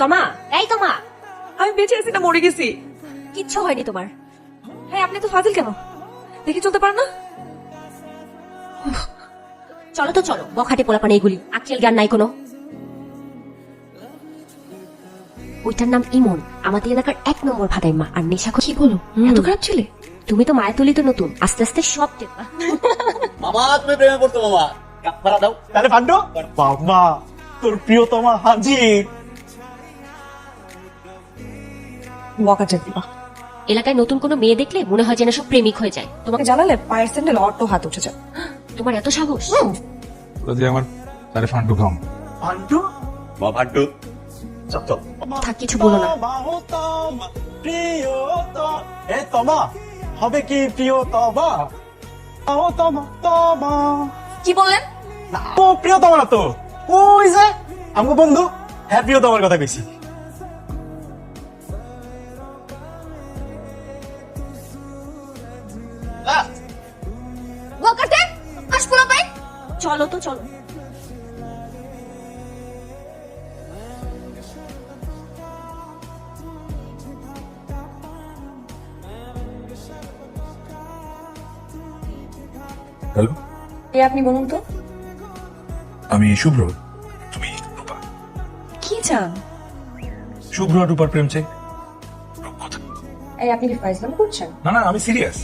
তোমা এই তোমা। আমি বেঁচে আছি না মরে গেছি। কিচ্ছু হয়নি তোমার। হ্যাঁ আপনি তো ফাজিল কেন? দেখে চলতে পারেন না? চলো তো চলো বখাটে পোলাপানে এগুলি আক্কেল জ্ঞান নাই কোনো। ওইটার নাম ইমন। আমাদের এলাকার এক নম্বর ভাদাইমা আর নেশা কি বলো এত খারাপ ছেলে? তুমি তো মায়া তুলি তো নতুন আস্তে আস্তে সব টেপা মামা তুমি প্রেমে পড়ছো মামা। কাপড়া দাও। তাহলে তোর প্রিয়তমা হাজির বকাটে দিবা এলাকায় নতুন কোনো মেয়ে দেখলে মনে হয় যেন সব প্রেমিক হয়ে যায়। তোমাকে জানালে পায়ের স্যান্ডেল অটো হাত উঠে যায়। তোমার এত সাহস? যদি আমার তারে ফান্ডু খাম ভান্টু চল চল। থাক কিছু বলো না। বাহুতমা, প্রিয়তম। এ তমা হবে কি প্রিয়তমা? বাহুতমা, তমা। কি বললেন? না, ও প্রিয়তমা না তো ওই যে আমগো বন্ধু। হ্যাঁ প্রিয়তমার কথা কইছি। চলো তো চলো। হ্যালো এ আপনি বলুন তো। আমি শুভ্র তুমি রূপা। কি চান? শুভ্র আর রূপার প্রেম চাই। এই আপনি কি ফাইজলাম করছেন? না না আমি সিরিয়াস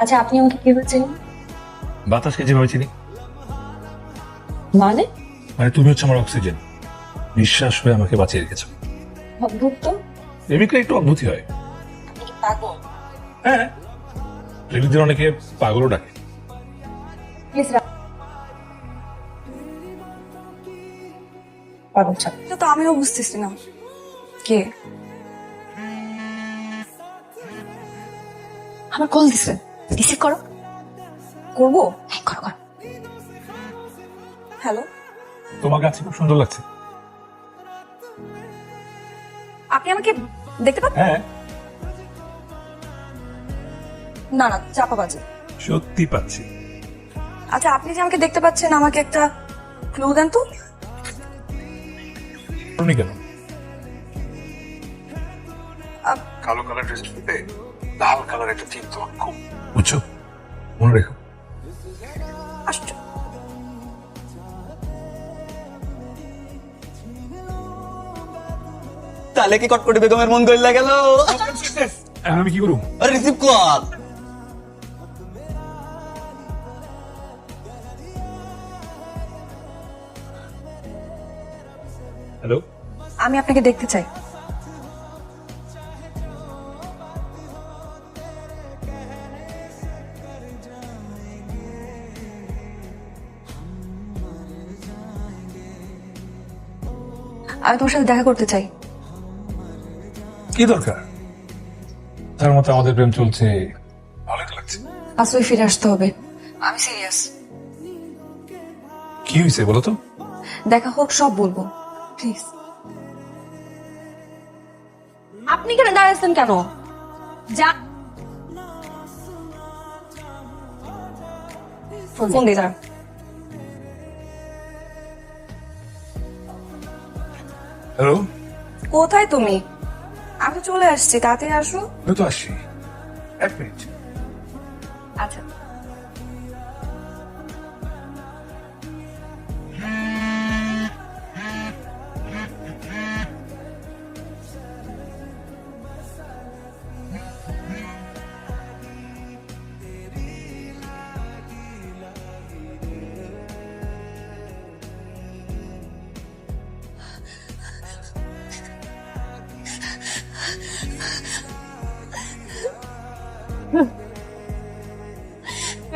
আচ্ছা আপনি আমাকে কি বলছেন? বাতাসকে যেভাবে চিনি। মানে? মানে তুমি হচ্ছে আমার অক্সিজেন। নিঃশ্বাস হয়ে আমাকে বাঁচিয়ে রেখেছো। অদ্ভুত। তো প্রেমিকরা একটু অদ্ভুতই হয়। পাগল। হ্যাঁ। প্রেমিকদের অনেকে পাগলও ডাকে। প্লিজ পাগল এটা তো আমিও বুঝতেছি না। কে? আমার কল দিছে। রিসিভ করো। করব? হ্যাঁ করো করো। হ্যালো? তোমার কাছে খুব সুন্দর লাগছে। আপনি আমাকে দেখতে পাচ্ছেন হ্যাঁ। না না চাপা বাজে। সত্যি পাচ্ছি। আচ্ছা আপনি যে আমাকে দেখতে পাচ্ছেন আমাকে একটা ক্লু দেন তো? শুনি কেন? কালো কালার ড্রেস পরতে লাল কালার একটা থিম তোমার খুব বুঝছ? মনে রেখো। আশ্চর্য তাহলে কি কটকটি বেগমের মন গইলা গেল? এখন আমি কি করব? আরে রিসিভ কর। হ্যালো? আমি আপনাকে দেখতে চাই। আমি তোমার সাথে দেখা করতে চাই। কি দরকার? তার মতো আমাদের প্রেম চলছে ভালো লাগছে। আসলে ফিরে আসতে হবে। আমি সিরিয়াস কি হয়েছে বলো তো? দেখা হোক সব বলব। প্লিজ আপনি কেন দাঁড়াচ্ছেন কেন? যা। ফোন দিয়ে দাঁড়া। হ্যালো কোথায় তুমি? আমি চলে আসছি তাড়াতাড়ি আসো। আমি তো আসছি। এক মিনিট। আচ্ছা।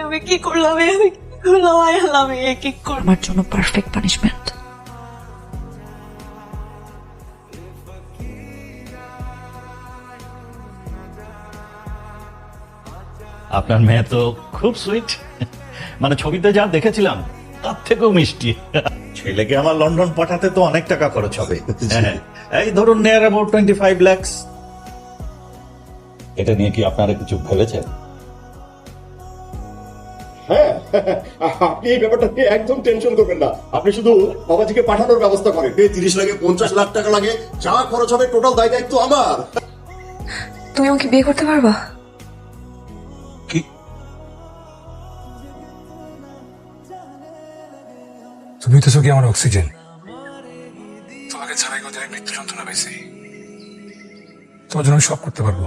আমি কি করলাম? আমি কি করলাম? আমি কি করলাম? আমার জন্য পারফেক্ট পানিশমেন্ট আপনার মেয়ে তো খুব সুইট মানে ছবিতে যা দেখেছিলাম তার থেকেও মিষ্টি। ছেলেকে আমার লন্ডন পাঠাতে তো অনেক টাকা খরচ হবে। হ্যাঁ, এই ধরুন নেয়ার অ্যাবাউট টোয়েন্টি ফাইভ ল্যাক্স এটা নিয়ে কি আপনারা কিছু ভেবেছেন? হ্যাঁ আপনি এই ব্যাপারটা নিয়ে একদম টেনশন করবেন না। আপনি শুধু বাবাজিকে পাঠানোর ব্যবস্থা করেন। তিরিশ লাগে পঞ্চাশ লাখ টাকা লাগে যা খরচ হবে টোটাল দায় দায়িত্ব আমার। তুমি আমাকে বিয়ে করতে পারবা? কি? তুমি তো কি আমার অক্সিজেন তোমাকে ছাড়াই কোথায় মৃত্যু যন্ত্রণা পেয়েছি তোমার জন্য আমি সব করতে পারব।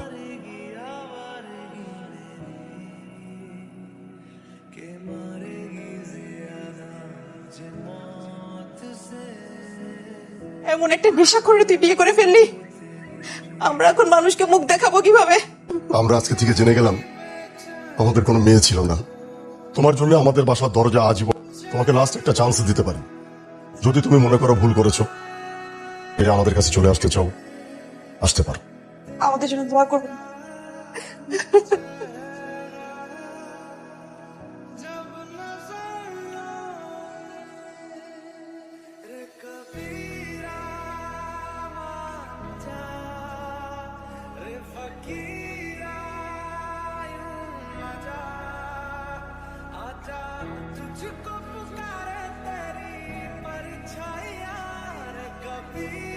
এমন একটা নেশা করে তুই বিয়ে করে ফেললি। আমরা এখন মানুষকে মুখ দেখাবো কীভাবে? আমরা আজকে থেকে জেনে গেলাম আমাদের কোনো মেয়ে ছিল না। তোমার জন্য আমাদের বাসার দরজা আজীবন তোমাকে লাস্ট একটা চান্স দিতে পারি। যদি তুমি মনে করো ভুল করেছ এটা আমাদের কাছে চলে আসতে চাও আসতে পারো। আমাদের জন্য দোয়া করবেন। तुझको पुकारे तेरी परछाया कभी।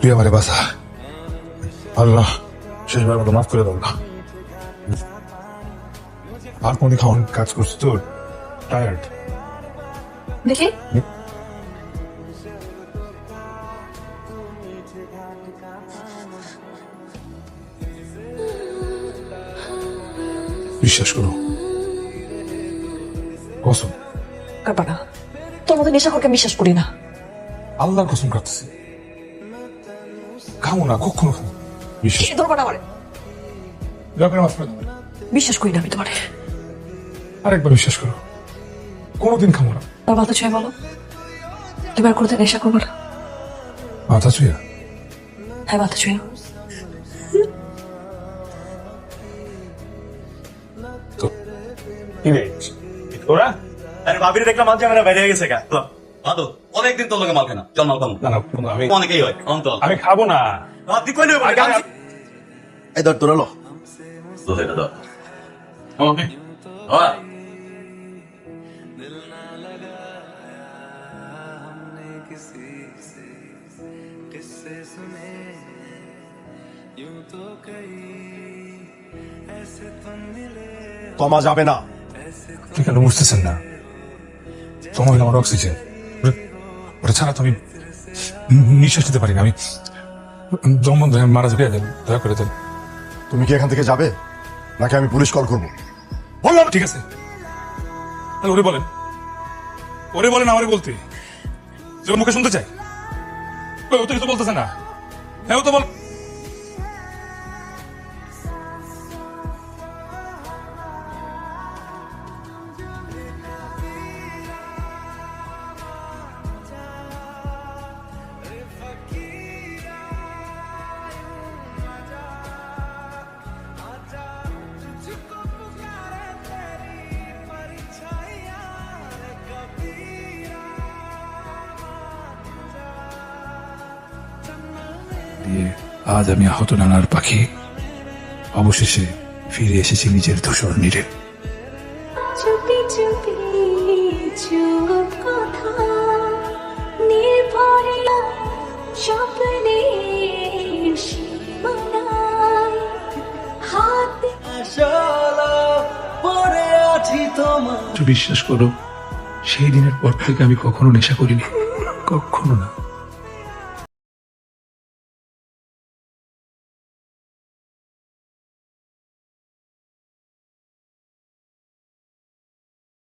তুই আমারে বাসা। আল্লাহ শেষবার মতো মাফ করে দাও না। আর কোনদিন খাওয়ান কাজ করছি তোর? টায়ার্ড দেখি। বিশ্বাস করো। কসম। পারবা না তোর মতো নেশা করকে বিশ্বাস করি না। আল্লাহর কসম কাটতেছি। খাব না কখনো খাব বিশ্বাস। সে ধরবা না আমারে। দয়া করে মাফ বিশ্বাস করি না আমি তোমারে। আরেকবার বিশ্বাস করো। কোনোদিন খাব না। আমার মাথা ছুঁয়ে বলো। তুমি আর কোনোদিন নেশা করব না। মাথা ছুঁয়া হ্যাঁ মাথা ছুঁয়ে তো ওরা আরে ভাবির দেখলাম মাঝে আমরা বাইরে গেছে গা। দাদু অনেকদিন তোর লোকে মাল চল মাল খাব। না না বন্ধু, আমি অনেকেই হয় অন্তল আমি খাব না। তুই কই নেবে এই ধর তোরা লো। তো এটা ধর। আমাকে হয় কমা যাবে না। আপনি কেন বুঝতেছেন না? তোমার হলো আমার অক্সিজেন। ওটা ছাড়া তো আমি নিঃশ্বাস নিতে পারি না আমি দম বন্ধ মারা যাবে দয়া করে দেন তুমি কি এখান থেকে যাবে? নাকি আমি পুলিশ কল করব? বললাম ঠিক আছে। তাহলে ওরে বলেন। ওরে বলেন আমারে বলতে। যে মুখে শুনতে চাই ওই, ও তো কিছু বলতেছে না। হ্যাঁ ও তো বল দিয়ে আজ আমি আহত নানার পাখি। অবশেষে ফিরে এসেছি নিজের ধূসর নীড়ে চুপি চুপি চুপ কথা নির্ভরে স্বপ্নের সীমানায়। হাত একটু বিশ্বাস করো সেই দিনের পর থেকে আমি কখনো নেশা করিনি। কখনো না।